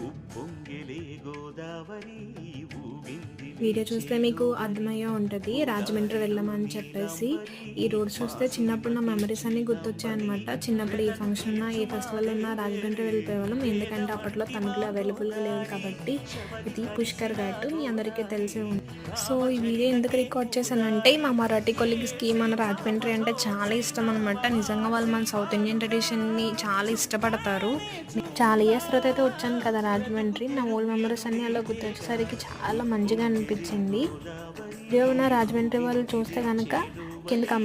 ఉప్పొంగిలే Godavari. Video చూస్తే మీకు అర్థమయ్యే ఉంటుంది రాజమండ్రి వెళ్ళమని చెప్పేసి. ఈ రోడ్ చూస్తే చిన్నప్పుడు నా మెమరీస్ అన్ని గుర్తొచ్చాయన్నమాట చిన్నప్పుడు ఏ ఫంక్షన్ ఉన్నా ఏ ఫెస్టివల్ ఉన్నా రాజమండ్రి వెళ్ళిపోయేవాళ్ళం. ఎందుకంటే అప్పట్లో తమిళలో అవైలబుల్గా లేవు కాబట్టి. ఇది పుష్కర్ ఘాట్ మీ అందరికీ తెలిసే ఉంది. సో ఈ వీడియో ఎందుకు రికార్డ్ చేశానంటే మా మరాఠీ కొలిగ్స్కి మన రాజమండ్రి అంటే చాలా ఇష్టం అనమాట నిజంగా వాళ్ళు మన సౌత్ ఇండియన్ ట్రెడిషన్ని చాలా ఇష్టపడతారు. చాలా ఇయర్స్ తర్వాత అయితే వచ్చాను కదా రాజమండ్రి. నా ఓల్డ్ మెమరీస్ అన్ని అలా గుర్తొచ్చేసరికి చాలా మంచిగా అనిపించింది అనిపించింది ఉన్న రాజమండ్రి వాళ్ళు చూస్తే కనుక కింద